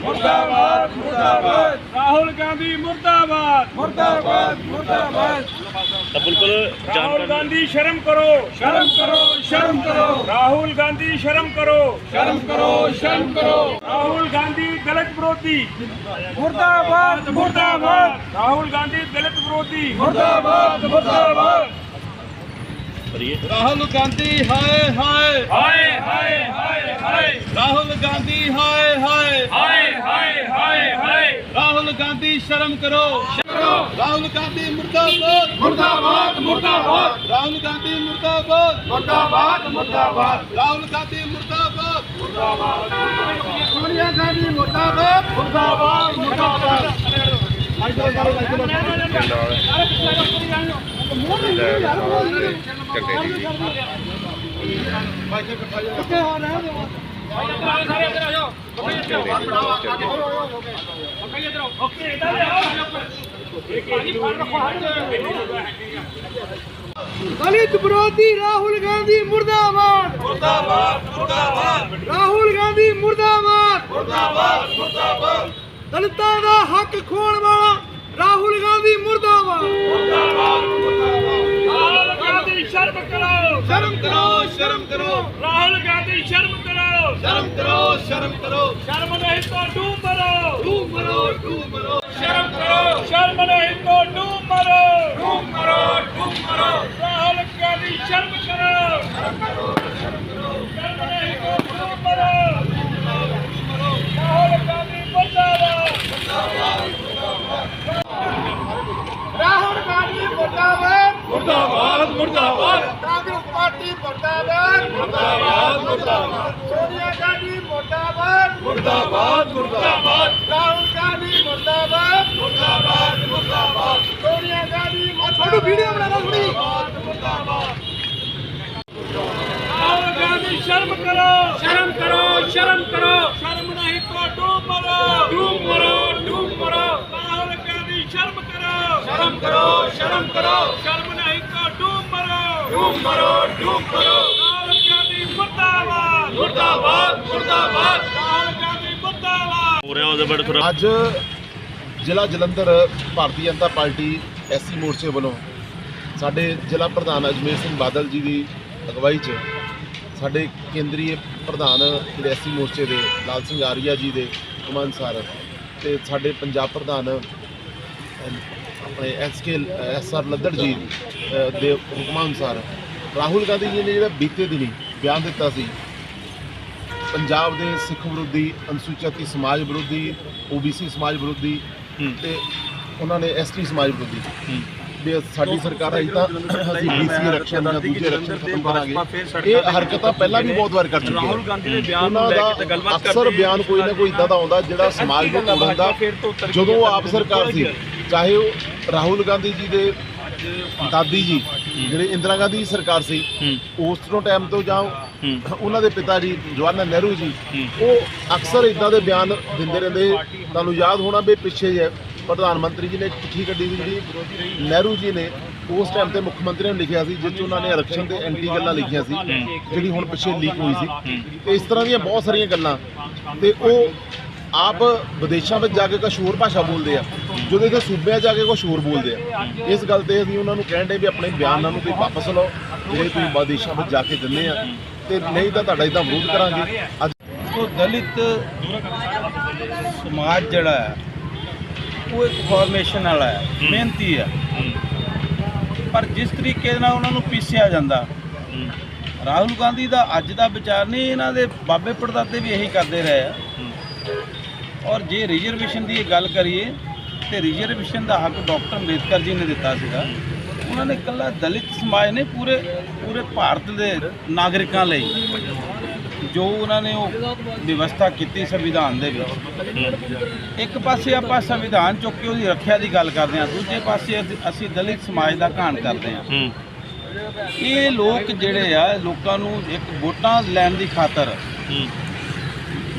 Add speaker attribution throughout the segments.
Speaker 1: ਮੁਰਦਾਬਾਦ ਮੁਰਦਾਬਾਦ।
Speaker 2: ਰਾਹੁਲ ਗਾਂਧੀ ਮੁਰਦਾਬਾਦ।
Speaker 1: ਮੁਰਦਾਬਾਦ ਮੁਰਦਾਬਾਦ।
Speaker 3: ਤਾਂ ਬਿਲਕੁਲ
Speaker 2: ਰਾਹੁਲ ਗਾਂਧੀ ਸ਼ਰਮ ਕਰੋ।
Speaker 1: ਸ਼ਰਮ ਕਰੋ ਸ਼ਰਮ ਕਰੋ।
Speaker 2: ਰਾਹੁਲ ਗਾਂਧੀ ਸ਼ਰਮ ਕਰੋ।
Speaker 1: ਸ਼ਰਮ ਕਰੋ ਸ਼ਰਮ ਕਰੋ।
Speaker 2: ਰਾਹੁਲ ਗਾਂਧੀ ਦਲਿਤ ਵਿਰੋਧੀ।
Speaker 1: ਮੁਰਦਾਬਾਦ ਮੁਰਦਾਬਾਦ।
Speaker 2: ਰਾਹੁਲ ਗਾਂਧੀ ਦਲਿਤ ਵਿਰੋਧੀ।
Speaker 1: ਮੁਰਦਾਬਾਦ ਮੁਰਦਾਬਾਦ।
Speaker 4: ਰਾਹੁਲ ਗਾਂਧੀ ਹਾਏ ਹਾਏ।
Speaker 2: ਹਾਏ ਹਾਏ ਹਾਏ ਹਾਏ।
Speaker 4: ਰਾਹੁਲ ਗਾਂਧੀ ਹਾਏ ਹਾਏ।
Speaker 2: ਹਾਏ ਹਾਏ ਹਾਏ ਹਾਏ।
Speaker 4: ਰਾਹੁਲ ਗਾਂਧੀ ਸ਼ਰਮ ਕਰੋ। ਰਾਹੁਲ ਗਾਂਧੀ ਮੁਰਦਾਬਾਦ।
Speaker 1: ਮੁਰਦਾਬਾਦ ਮੁਰਦਾਬਾਦ।
Speaker 4: ਰਾਹੁਲ ਗਾਂਧੀ ਮੁਰਦਾਬਾਦ।
Speaker 1: ਮੁਰਦਾਬਾਦ ਮੁਰਦਾਬਾਦ।
Speaker 4: ਰਾਹੁਲ ਗਾਂਧੀ ਮੁਰਦਾਬਾਦ।
Speaker 1: ਸੋਨੀਆ ਗਾਂਧੀ ਮੁਰਦਾਬਾਦ। ਮੁਰਦਾਬਾਦ ਮੁਰਦਾਬਾਦ। ਦਲਿਤ ਵਿਰੋਧੀ ਰਾਹੁਲ ਗਾਂਧੀ ਮੁਰਦਾਬਾਦ। ਮੁਰਦਾਬਾਦ ਮੁਰਦਾਬਾਦ ਰਾਹੁਲ ਗਾਂਧੀ ਮੁਰਦਾਬਾਦ ਮੁਰਦਾਬਾਦ ਮੁਰਦਾਬਾਦ। ਦਲਿਤਾਂ ਦਾ ਹੱਕ ਖੋਣ
Speaker 2: ਸ਼ਰਮ ਕਰੋ
Speaker 4: ਸ਼ਰਮ ਕਰੋ।
Speaker 2: ਰਾਹੁਲ ਗਾਂਧੀ ਸ਼ਰਮ ਕਰੋ।
Speaker 4: ਸ਼ਰਮ ਕਰੋ ਸ਼ਰਮ ਕਰੋ।
Speaker 2: ਸ਼ਰਮ ਨਹੀਂ ਤਾਂ ਡੂਬ ਮਰੋ।
Speaker 4: ਡੂਬ ਮਰੋ ਡੂਬ ਮਰੋ।
Speaker 2: ਸ਼ਰਮ ਕਰੋ ਸ਼ਰਮ ਨਹੀਂ ਤਾਂ ਡੂਬ ਮਰੋ। ਡੂਬ ਮਰੋ ਡੂਬ ਮਰੋ। ਰਾਹੁਲ ਗਾਂਧੀ ਸ਼ਰਮ ਕਰੋ। ਸ਼ਰਮ ਕਰੋ ਸ਼ਰਮ ਕਰੋ। ਸ਼ਰਮ ਨਹੀਂ ਤਾਂ ਡੂਬ ਮਰੋ। ਰਾਹੁਲ ਗਾਂਧੀ ਮੁਰਦਾਬਾਦ।
Speaker 1: ਰਾਹੁਲ ਗਾਂਧੀ ਮੁਰਦਾਬਾਦ।
Speaker 2: ਮੁਰਦਾਬਾਦ ਮੁਰਦਾਬਾਦ।
Speaker 1: ਪਾਰਟੀ ਮੁਰਦਾਬਾਦ ਮੁਰਦਾਬਾਦ। ਮੁਰਦਾਬਾਦ ਸੋਨੀਆ ਗਾਂਧੀ ਮੁਰਦਾਬਾਦ।
Speaker 2: ਮੁਰਦਾਬਾਦ ਮੁਰਦਾਬਾਦ।
Speaker 1: ਰਾਹੁਲ ਗਾਂਧੀ ਮੁਰਦਾਬਾਦ। ਮੁਰਦਾਬਾਦ ਮੁਰਦਾਬਾਦ। ਸੋਨੀਆ ਗਾਂਧੀ ਤੁਹਾਨੂੰ ਵੀਡੀਓ ਬਣਾ ਥੋੜੀ
Speaker 2: ਰਾਹੁਲ ਗਾਂਧੀ ਸ਼ਰਮ ਕਰੋ। ਸ਼ਰਮ ਕਰੋ ਸ਼ਰਮ ਕਰੋ। ਸ਼ਰਮ ਨਹੀਂ ਤਾਂ ਡੂਬ ਮਰੋ। ਡੂਬ ਮਰੋ ਡੂਬ ਮਰੋ। ਰਾਹੁਲ ਗਾਂਧੀ ਸ਼ਰਮ ਕਰੋ। ਸ਼ਰਮ ਕਰੋ ਸ਼ਰਮ ਕਰੋ। ਸ਼ਰਮ ਡੂਬ ਮਰੋ ਡੂਬ ਮਰੋ। ਰਾਹੁਲ ਗਾਂਧੀ ਮੁਰਦਾਬਾਦ। ਮੁਰਦਾਬਾਦ ਮੁਰਦਾਬਾਦ। ਰਾਹੁਲ ਗਾਂਧੀ ਮੁਰਦਾਬਾਦ।
Speaker 3: ਹੋ ਰਿਹਾ ਉਹਦੇ ਬਾਰੇ ਥੋੜਾ
Speaker 5: ਅੱਜ ਜ਼ਿਲ੍ਹਾ ਜਲੰਧਰ ਭਾਰਤੀ ਜਨਤਾ ਪਾਰਟੀ ਐਸਸੀ ਮੋਰਚੇ ਵੱਲੋਂ ਸਾਡੇ ਜ਼ਿਲ੍ਹਾ ਪ੍ਰਧਾਨ ਅਜਮੇਰ ਸਿੰਘ ਬਾਦਲ ਜੀ ਦੀ ਅਗਵਾਈ 'ਚ ਸਾਡੇ ਕੇਂਦਰੀ ਪ੍ਰਧਾਨ ਜਿਹੜੇ ਐਸਸੀ ਮੋਰਚੇ ਦੇ ਲਾਲ ਸਿੰਘ ਆਰੀਆ ਜੀ ਦੇ ਹੁਕਮ ਅਨੁਸਾਰ ਤੇ ਸਾਡੇ ਪੰਜਾਬ ਪ੍ਰਧਾਨ ਆਪਣੇ ਐਸਕੇ ਐਸਆਰ ਲੱਦੜ ਜੀ ਦੇ ਹੁਕਮਾਂ ਅਨੁਸਾਰ ਰਾਹੁਲ ਗਾਂਧੀ ਜੀ ਨੇ ਜਿਹੜਾ ਬੀਤੇ ਦਿਨੀ ਬਿਆਨ ਦਿੱਤਾ ਸੀ ਪੰਜਾਬ ਦੇ ਸਿੱਖ ਵਿਰੋਧੀ ਅਨੁਸੂਚਿਤ ਸਮਾਜ ਵਿਰੋਧੀ ਓਬੀਸੀ ਸਮਾਜ ਵਿਰੋਧੀ। ਤੇ ਉਹਨਾਂ ਨੇ ਐਸਟੀ ਸਮਾਜ ਵਿਰੋਧੀ। ਵੀ ਸਾਡੀ ਸਰਕਾਰ ਆਈ ਤਾਂ ਅਸੀਂ ਬੀਸੀ ਆਰਕਸ਼ਣ ਜਾਂ ਦੂਜੇ ਆਰਕਸ਼ਣ ਖਤਮ ਕਰਾਂਗੇ। ਇਹ ਹਰਕਤਾਂ ਪਹਿਲਾਂ ਵੀ ਬਹੁਤ ਵਾਰ ਕਰ ਚੁੱਕੇ ਰਾਹੁਲ ਗਾਂਧੀ ਦੇ ਬਿਆਨ ਨੂੰ ਲੈ ਕੇ ਗੱਲਬਾਤ ਅਕਸਰ ਬਿਆਨ ਕੋਈ ਨਾ ਕੋਈ ਇਦਾਂ ਦਾ ਆਉਂਦਾ ਜਿਹੜਾ ਸਮਾਜ ਨੂੰ ਤੋੜਨ ਦਾ। ਜਦੋਂ ਉਹ ਆਪ ਸਰਕਾਰ ਸੀ ਚਾਹੇ ਉਹ ਰਾਹੁਲ ਗਾਂਧੀ ਜੀ ਦੇ ਦਾਦੀ ਜੀ ਜਿਹੜੇ ਇੰਦਰਾ ਗਾਂਧੀ ਦੀ ਸਰਕਾਰ ਸੀ ਉਸ ਤੋਂ ਟਾਈਮ ਤੋਂ ਜਾਂ ਉਹਨਾਂ ਦੇ ਪਿਤਾ ਜੀ ਜਵਾਹਰ ਨਹਿਰੂ ਜੀ। ਉਹ ਅਕਸਰ ਇਦਾਂ ਦੇ ਬਿਆਨ ਦਿੰਦੇ ਰਹਿੰਦੇ। ਤੁਹਾਨੂੰ ਯਾਦ ਹੋਣਾ ਵੀ ਪਿੱਛੇ ਜੇ ਪ੍ਰਧਾਨ ਮੰਤਰੀ ਜੀ ਨੇ ਚਿੱਠੀ ਕੱਢੀ ਸੀ ਜਿਹੜੀ ਨਹਿਰੂ ਜੀ ਨੇ ਉਸ ਟਾਈਮ ਤੇ ਮੁੱਖ ਮੰਤਰੀ ਨੂੰ ਲਿਖਿਆ ਸੀ ਜਿਸ 'ਚ ਉਹਨਾਂ ਨੇ ਆਰਕਸ਼ਣ ਦੇ ਐਂਟੀ ਗੱਲਾਂ ਲਿਖੀਆਂ ਸੀ ਜਿਹੜੀ ਹੁਣ ਪਿੱਛੇ ਲੀਕ ਹੋਈ ਸੀ। ਤੇ ਇਸ ਤਰ੍ਹਾਂ ਦੀਆਂ ਬਹੁਤ ਸਾਰੀਆਂ ਗੱਲਾਂ। ਤੇ ਉਹ ਆਪ ਵਿਦੇਸ਼ਾਂ ਵਿੱਚ ਜਾ ਕੇ ਕੁਛ ਹੋਰ ਭਾਸ਼ਾ ਬੋਲਦੇ ਆ ਜਦੋਂ ਇੱਥੇ ਸੂਬਿਆਂ 'ਚ ਜਾ ਕੇ ਕੁਛ ਹੋਰ ਬੋਲਦੇ ਆ। ਇਸ ਗੱਲ ਤੇ ਅਸੀਂ ਉਹਨਾਂ ਨੂੰ ਕਹਿਣ ਦੇ ਵੀ ਆਪਣੇ ਬਿਆਨਾਂ ਨੂੰ ਤੁਸੀਂ ਵਾਪਸ ਲਓ ਜਿਹੜੇ ਤੁਸੀਂ ਵਿਦੇਸ਼ਾਂ ਵਿੱਚ ਜਾ ਕੇ ਦਿੰਦੇ ਆ। ਤੇ ਨਹੀਂ ਤਾਂ ਤੁਹਾਡਾ ਇਦਾਂ ਵਿਰੋਧ ਕਰਾਂਗੇ। ਅੱਜ
Speaker 4: ਉਹ ਦਲਿਤ ਸਮਾਜ ਜਿਹੜਾ ਹੈ ਉਹ ਇੱਕ ਫਾਰਮੇਸ਼ਨ ਵਾਲਾ ਹੈ ਮਿਹਨਤੀ ਹੈ। ਪਰ ਜਿਸ ਤਰੀਕੇ ਨਾਲ ਉਹਨਾਂ ਨੂੰ ਪੀਸਿਆ ਜਾਂਦਾ ਰਾਹੁਲ ਗਾਂਧੀ ਦਾ ਅੱਜ ਦਾ ਵਿਚਾਰ ਨਹੀਂ ਇਹਨਾਂ ਦੇ ਬਾਬੇ ਪੜਦਾਦੇ ਵੀ ਇਹੀ ਕਰਦੇ ਰਹੇ ਆ। ਔਰ ਜੇ ਰਿਜ਼ਰਵੇਸ਼ਨ ਦੀ ਗੱਲ ਕਰੀਏ ਤੇ ਰਿਜ਼ਰਵੇਸ਼ਨ ਦਾ ਹੱਕ ਡਾਕਟਰ ਅੰਬੇਦਕਰ ਜੀ ਨੇ ਦਿੱਤਾ ਸੀਗਾ। ਉਹਨਾਂ ਨੇ ਇਕੱਲਾ ਦਲਿਤ ਸਮਾਜ ਨੇ ਪੂਰੇ ਪੂਰੇ ਭਾਰਤ ਦੇ ਨਾਗਰਿਕਾਂ ਲਈ ਜੋ ਉਹਨਾਂ ਨੇ ਉਹ ਵਿਵਸਥਾ ਕੀਤੀ ਸੰਵਿਧਾਨ ਦੇ ਵਿੱਚ। ਇੱਕ ਪਾਸੇ ਆਪਾਂ ਸੰਵਿਧਾਨ ਚੁੱਕ ਕੇ ਉਹਦੀ ਰੱਖਿਆ ਦੀ ਗੱਲ ਕਰਦੇ ਹਾਂ ਦੂਜੇ ਪਾਸੇ ਅਸੀਂ- ਦਲਿਤ ਸਮਾਜ ਦਾ ਘਾਣ ਕਰਦੇ ਹਾਂ। ਇਹ ਲੋਕ ਜਿਹੜੇ ਆ ਲੋਕਾਂ ਨੂੰ ਇੱਕ ਵੋਟਾਂ ਲੈਣ ਦੀ ਖਾਤਰ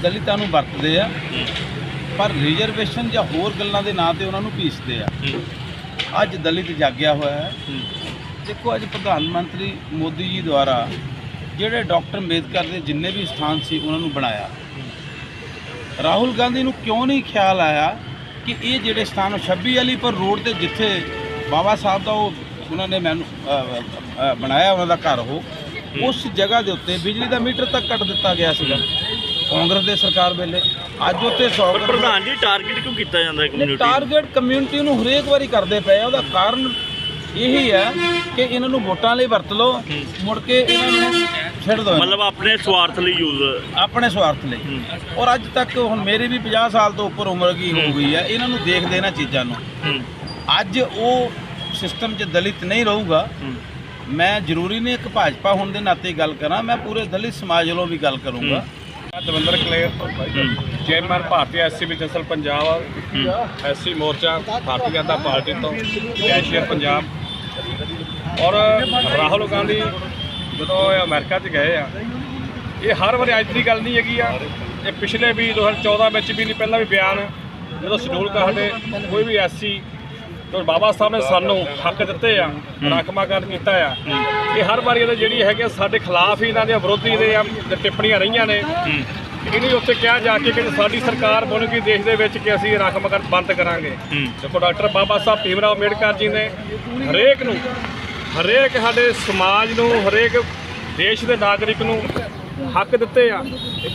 Speaker 4: ਦਲਿਤਾਂ ਨੂੰ ਵਰਤਦੇ ਆ। ਪਰ ਰਿਜ਼ਰਵੇਸ਼ਨ ਜਾਂ ਹੋਰ ਗੱਲਾਂ ਦੇ ਨਾਂ ਤੇ ਉਹਨਾਂ ਨੂੰ ਪੀਸਦੇ ਆ। ਅੱਜ ਦਲਿਤ ਜਾਗਿਆ ਹੋਇਆ ਹੈ। ਦੇਖੋ ਅੱਜ ਪ੍ਰਧਾਨ ਮੰਤਰੀ ਮੋਦੀ ਜੀ ਦੁਆਰਾ ਜਿਹੜੇ ਡਾਕਟਰ ਅੰਬੇਦਕਰ ਦੇ ਜਿੰਨੇ ਵੀ ਸਥਾਨ ਸੀ ਉਹਨਾਂ ਨੂੰ ਬਣਾਇਆ। ਰਾਹੁਲ ਗਾਂਧੀ ਨੂੰ ਕਿਉਂ ਨਹੀਂ ਖਿਆਲ ਆਇਆ ਕਿ ਇਹ ਜਿਹੜੇ ਸਥਾਨ 26 ਵਾਲੀ ਪਰ ਰੋਡ ਤੇ ਜਿੱਥੇ ਬਾਬਾ ਸਾਹਿਬ ਦਾ ਉਹ ਉਹਨਾਂ ਨੇ ਮੈਨੂੰ ਬਣਾਇਆ ਉਹਨਾਂ ਦਾ ਘਰ ਉਹ ਉਸ ਜਗ੍ਹਾ ਦੇ ਉੱਤੇ ਬਿਜਲੀ ਦਾ ਮੀਟਰ ਤੱਕ ਕੱਟ ਦਿੱਤਾ ਗਿਆ ਸੀਗਾ। ਕਾਂਗਰਸ ਦੇ ਸਰਕਾਰ ਵੇਲੇ। ਅੱਜ ਉੱਤੇ 100
Speaker 3: ਪਰ ਪ੍ਰਧਾਨ ਜੀ ਟਾਰਗੇਟ ਕਿਉਂ ਕੀਤਾ ਜਾਂਦਾ ਹੈ ਕਮਿਊਨਿਟੀ
Speaker 4: ਟਾਰਗੇਟ ਕਮਿਊਨਿਟੀ ਨੂੰ ਹਰੇਕ ਵਾਰੀ ਕਰਦੇ ਪਏ ਆ ਉਹਦਾ ਕਾਰਨ ਇਹੀ ਹੈ ਕਿ ਇਹਨਾਂ ਨੂੰ ਵੋਟਾਂ ਲਈ ਵਰਤ ਲਓ ਮੁੜ ਕੇ ਇਹਨਾਂ ਨੂੰ ਛੱਡ ਦਿਓ
Speaker 3: ਮਤਲਬ ਆਪਣੇ ਸਵਾਰਥ ਲਈ ਯੂਜ਼
Speaker 4: ਆਪਣੇ ਸਵਾਰਥ ਲਈ। ਔਰ ਅੱਜ ਤੱਕ ਹੁਣ ਮੇਰੀ ਵੀ 50 ਸਾਲ ਤੋਂ ਉੱਪਰ ਉਮਰ ਕੀ ਹੋ ਗਈ ਹੈ ਇਹਨਾਂ ਨੂੰ ਦੇਖਦੇ ਇਹਨਾਂ ਚੀਜ਼ਾਂ ਨੂੰ। ਅੱਜ ਉਹ ਸਿਸਟਮ 'ਚ ਦਲਿਤ ਨਹੀਂ ਰਹੂਗਾ। ਮੈਂ ਜ਼ਰੂਰੀ ਨਹੀਂ ਇੱਕ ਭਾਜਪਾ ਹੋਣ ਦੇ ਨਾਤੇ ਗੱਲ ਕਰਾਂ ਮੈਂ ਪੂਰੇ ਦਲਿਤ ਸਮਾਜ ਵੱਲੋਂ ਵੀ ਗੱਲ ਕਰੂੰਗਾ।
Speaker 2: ਮੈਂ ਦਵਿੰਦਰ ਕਲੇਰ ਚੇਅਰਮੈਨ ਭਾਰਤੀ ਐਸਸੀ ਵਿਜਨਸਲ ਪੰਜਾਬ ਐਸਸੀ ਮੋਰਚਾ ਭਾਰਤੀ ਜਨਤਾ ਪਾਰਟੀ ਤੋਂ ਕੈਸ਼ੀਅਰ ਪੰਜਾਬ। ਔਰ ਰਾਹੁਲ ਗਾਂਧੀ ਜਦੋਂ ਇਹ ਅਮਰੀਕਾ 'ਚ ਗਏ ਆ, ਇਹ ਹਰ ਵਾਰੀ ਅੱਜ ਦੀ ਗੱਲ ਨਹੀਂ ਹੈਗੀ ਆ। ਇਹ ਪਿਛਲੇ ਵੀ 2014 ਵਿੱਚ ਵੀ ਨਹੀਂ, ਪਹਿਲਾਂ ਵੀ ਬਿਆਨ ਜਦੋਂ ਸ਼ਡਿਊਲ ਕਾਹਦੇ ਕੋਈ ਵੀ ਐਸਸੀ ਤੋਂ ਬਾਬਾ ਸਾਹਿਬ ਨੇ ਸਾਨੂੰ ਹੱਕ ਦਿੱਤੇ ਆ ਰਾਖਵਾਂਕਰਨ ਕੀਤਾ ਆ। ਇਹ ਹਰ ਵਾਰੀ ਇਹਦੇ ਜਿਹੜੀ ਹੈਗੇ ਸਾਡੇ ਖਿਲਾਫ ਹੀ ਇਹਨਾਂ ਦੇ ਵਿਰੋਧੀ ਦੇ ਆ ਟਿੱਪਣੀਆਂ ਰਹੀਆਂ ਨੇ। ਇਹਨੇ ਉੱਥੇ ਕਿਹਾ ਜਾ ਕੇ ਕਿ ਸਾਡੀ ਸਰਕਾਰ ਬਣੂਗੀ ਦੇਸ਼ ਦੇ ਵਿੱਚ ਕਿ ਅਸੀਂ ਰਾਖਵਾਂਕਰਨ ਬੰਦ ਕਰਾਂਗੇ। ਦੇਖੋ ਡਾਕਟਰ ਬਾਬਾ ਸਾਹਿਬ ਭੀਮਰਾਓ ਅੰਬੇਡਕਰ ਜੀ ਨੇ ਹਰੇਕ ਨੂੰ ਹਰੇਕ ਸਾਡੇ ਸਮਾਜ ਨੂੰ ਹਰੇਕ ਦੇਸ਼ ਦੇ ਨਾਗਰਿਕ ਨੂੰ ਹੱਕ ਦਿੱਤੇ ਆ।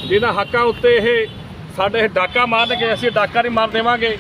Speaker 2: ਜਿਹਨਾਂ ਹੱਕਾਂ ਉੱਤੇ ਇਹ ਸਾਡੇ ਡਾਕਾ ਮਾਰਨਗੇ ਅਸੀਂ ਡਾਕਾ ਨਹੀਂ ਮਾਰ ਦੇਵਾਂਗੇ।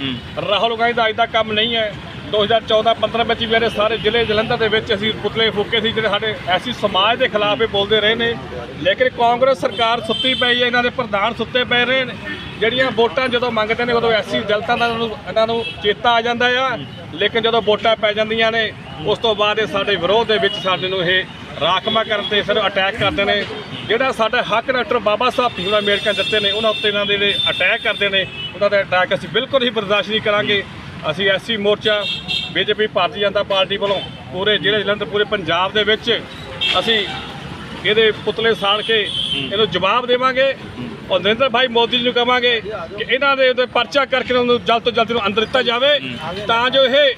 Speaker 2: ਰਾਹੁਲ ਗਾਂਧੀ ਦਾ ਅੱਜ ਦਾ ਕੰਮ ਨਹੀਂ ਹੈ। 2014-15 ਵਿੱਚ ਵੀ ਮੇਰੇ ਸਾਰੇ ਜ਼ਿਲ੍ਹੇ ਜਲੰਧਰ ਦੇ ਵਿੱਚ ਅਸੀਂ ਪੁਤਲੇ ਫੂਕੇ ਸੀ, ਜਿਹੜੇ ਸਾਡੇ ਐਸੀ ਸਮਾਜ ਦੇ ਖਿਲਾਫ ਇਹ ਬੋਲਦੇ ਰਹੇ ਨੇ। ਲੇਕਿਨ ਕਾਂਗਰਸ ਸਰਕਾਰ ਸੁੱਤੀ ਪਈ ਹੈ, ਇਹਨਾਂ ਦੇ ਪ੍ਰਧਾਨ ਸੁੱਤੇ ਪਏ ਰਹੇ ਨੇ। ਜਿਹੜੀਆਂ ਵੋਟਾਂ ਜਦੋਂ ਮੰਗਦੇ ਨੇ, ਉਦੋਂ ਐਸੀ ਦਲਤਾਂ ਦਾ ਇਹਨਾਂ ਨੂੰ ਚੇਤਾ ਆ ਜਾਂਦਾ ਆ। ਲੇਕਿਨ ਜਦੋਂ ਵੋਟਾਂ ਪੈ ਜਾਂਦੀਆਂ ਨੇ, ਉਸ ਤੋਂ ਬਾਅਦ ਇਹ ਸਾਡੇ ਵਿਰੋਧ ਦੇ ਵਿੱਚ ਸਾਡੇ ਨੂੰ ਇਹ ਰਾਖਮਾ ਕਰਨ ਤੇ ਫਿਰ ਅਟੈਕ ਕਰਦੇ ਨੇ। ਜਿਹੜਾ ਸਾਡਾ ਹੱਕ ਡਾਕਟਰ ਬਾਬਾ ਸਾਹਿਬ ਭੀਮਰਾਓ ਅੰਬੇਡਕਰ ਦਿੱਤੇ ਨੇ, ਉਹਨਾਂ ਉੱਤੇ ਇਹਨਾਂ ਦੇ ਅਟੈਕ ਕਰਦੇ ਨੇ, ਉਹਨਾਂ ਦਾ ਅਟੈਕ ਅਸੀਂ ਬਿਲਕੁਲ ਹੀ ਬਰਦਾਸ਼ਤ ਨਹੀਂ ਕਰਾਂਗੇ। ਅਸੀਂ ਐਸਸੀ ਮੋਰਚਾ, ਬੀਜੇਪੀ ਭਾਰਤੀ ਜਨਤਾ ਪਾਰਟੀ ਵੱਲੋਂ ਪੂਰੇ ਜ਼ਿਲ੍ਹੇ ਜਲੰਧਰ, ਪੂਰੇ ਪੰਜਾਬ ਦੇ ਵਿੱਚ ਅਸੀਂ ਇਹਦੇ ਪੁਤਲੇ ਸਾੜ ਕੇ ਇਹਨੂੰ ਜਵਾਬ ਦੇਵਾਂਗੇ ਔਰ ਨਰਿੰਦਰ ਭਾਈ ਮੋਦੀ ਜੀ ਨੂੰ ਕਹਾਂਗੇ ਕਿ ਇਹਨਾਂ ਦੇ ਉੱਤੇ ਪਰਚਾ ਕਰਕੇ ਉਹਨੂੰ ਜਲਦ ਤੋਂ ਜਲਦ ਨੂੰ ਅੰਦਰ ਦਿੱਤਾ ਜਾਵੇ ਤਾਂ ਜੋ ਇਹ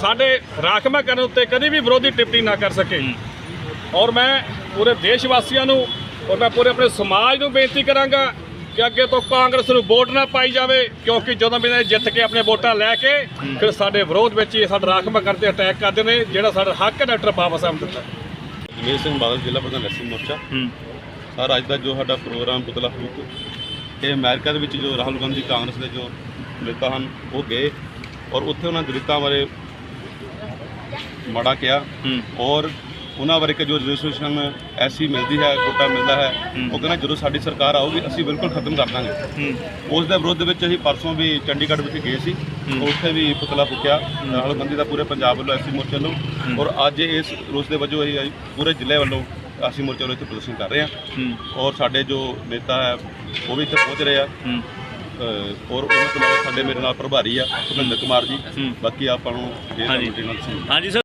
Speaker 2: ਸਾਡੇ ਰਾਖਮਾ ਕਰਨ ਉੱਤੇ ਕਦੀ ਵੀ ਵਿਰੋਧੀ ਟਿੱਪਣੀ ਨਾ ਕਰ ਸਕੇ। ਔਰ ਮੈਂ ਪੂਰੇ ਦੇਸ਼ ਵਾਸੀਆਂ ਨੂੰ ਔਰ ਮੈਂ ਪੂਰੇ ਆਪਣੇ ਸਮਾਜ ਨੂੰ ਬੇਨਤੀ ਕਰਾਂਗਾ ਕਿ ਅੱਗੇ ਤੋਂ ਕਾਂਗਰਸ ਨੂੰ ਵੋਟ ਨਾ ਪਾਈ ਜਾਵੇ ਕਿਉਂਕਿ ਜਦੋਂ ਵੀ ਇਹ ਜਿੱਤ ਕੇ ਆਪਣੇ ਵੋਟਾਂ ਲੈ ਕੇ ਫਿਰ ਸਾਡੇ ਵਿਰੋਧ ਵਿੱਚ ਇਹ ਸਾਡਾ ਰਾਖਮਾ ਕਰਦੇ ਅਟੈਕ ਕਰਦੇ ਨੇ ਜਿਹੜਾ ਸਾਡਾ ਹੱਕ ਹੈ ਡਾਕਟਰ ਬਾਬਾ ਸਾਹਿਬ ਦਿੱਤਾ।
Speaker 6: ਜਗਮੇਰ ਸਿੰਘ ਬਾਦਲ ਜ਼ਿਲ੍ਹਾ ਪ੍ਰਧਾਨ ਐਸਸੀ ਮੋਰਚਾ। ਸਰ ਅੱਜ ਦਾ ਜੋ ਸਾਡਾ ਪ੍ਰੋਗਰਾਮ ਪੁਤਲਾ ਫੂਕ ਇਹ ਅਮਰੀਕਾ ਦੇ ਵਿੱਚ ਜੋ ਰਾਹੁਲ ਗਾਂਧੀ ਕਾਂਗਰਸ ਦੇ ਜੋ ਨੇਤਾ ਹਨ ਉਹ ਗਏ ਔਰ ਉੱਥੇ ਉਹਨਾਂ ਦਲਿਤਾਂ ਬਾਰੇ ਮਾੜਾ ਕਿਹਾ ਔਰ ਉਹਨਾਂ ਬਾਰੇ ਕਿ ਜੋ ਰਜਿਸਟ੍ਰੇਸ਼ਨ ਐਸੀ ਮਿਲਦੀ ਹੈ ਕੋਟਾ ਮਿਲਦਾ ਹੈ ਉਹ ਕਹਿੰਦਾ ਜਦੋਂ ਸਾਡੀ ਸਰਕਾਰ ਆਊਗੀ ਅਸੀਂ ਬਿਲਕੁਲ ਖਤਮ ਕਰ ਦਾਂਗੇ। ਉਸ ਦੇ ਵਿਰੋਧ ਵਿੱਚ ਅਸੀਂ ਪਰਸੋਂ ਵੀ ਚੰਡੀਗੜ੍ਹ ਵਿਖੇ ਗਏ ਸੀ। ਉੱਥੇ ਵੀ ਪੁਤਲਾ ਫੂਕਿਆ। ਰਾਹੁਲ ਗਾਂਧੀ ਦਾ ਪੂਰੇ ਪੰਜਾਬ ਵੱਲੋਂ ਐਸੀ ਮੋਰਚੇ ਵੱਲੋਂ। ਔਰ ਅੱਜ ਇਸ ਰੋਸ ਦੇ ਵਜੋਂ ਅਸੀਂ ਪੂਰੇ ਜ਼ਿਲ੍ਹੇ ਵੱਲੋਂ ਅਸੀਂ ਮੋਰਚੇ ਵੱਲੋਂ ਇੱਥੇ ਪ੍ਰਦਰਸ਼ਨ ਕਰ ਰਹੇ ਹਾਂ। ਔਰ ਸਾਡੇ ਜੋ ਨੇਤਾ ਹੈ ਉਹ ਵੀ ਇੱਥੇ ਪਹੁੰਚ ਰਹੇ ਆ। ਔਰ ਉਹਨਾਂ ਤੋਂ ਸਾਡੇ ਮੇਰੇ ਨਾਲ ਪ੍ਰਭਾਰੀ ਆ ਭੁਪਿੰਦਰ ਕੁਮਾਰ ਜੀ। ਬਾਕੀ ਆਪਾਂ ਨੂੰ
Speaker 3: ਹਾਂਜੀ।
Speaker 6: ਨਾਲ
Speaker 3: ਹਾਂਜੀ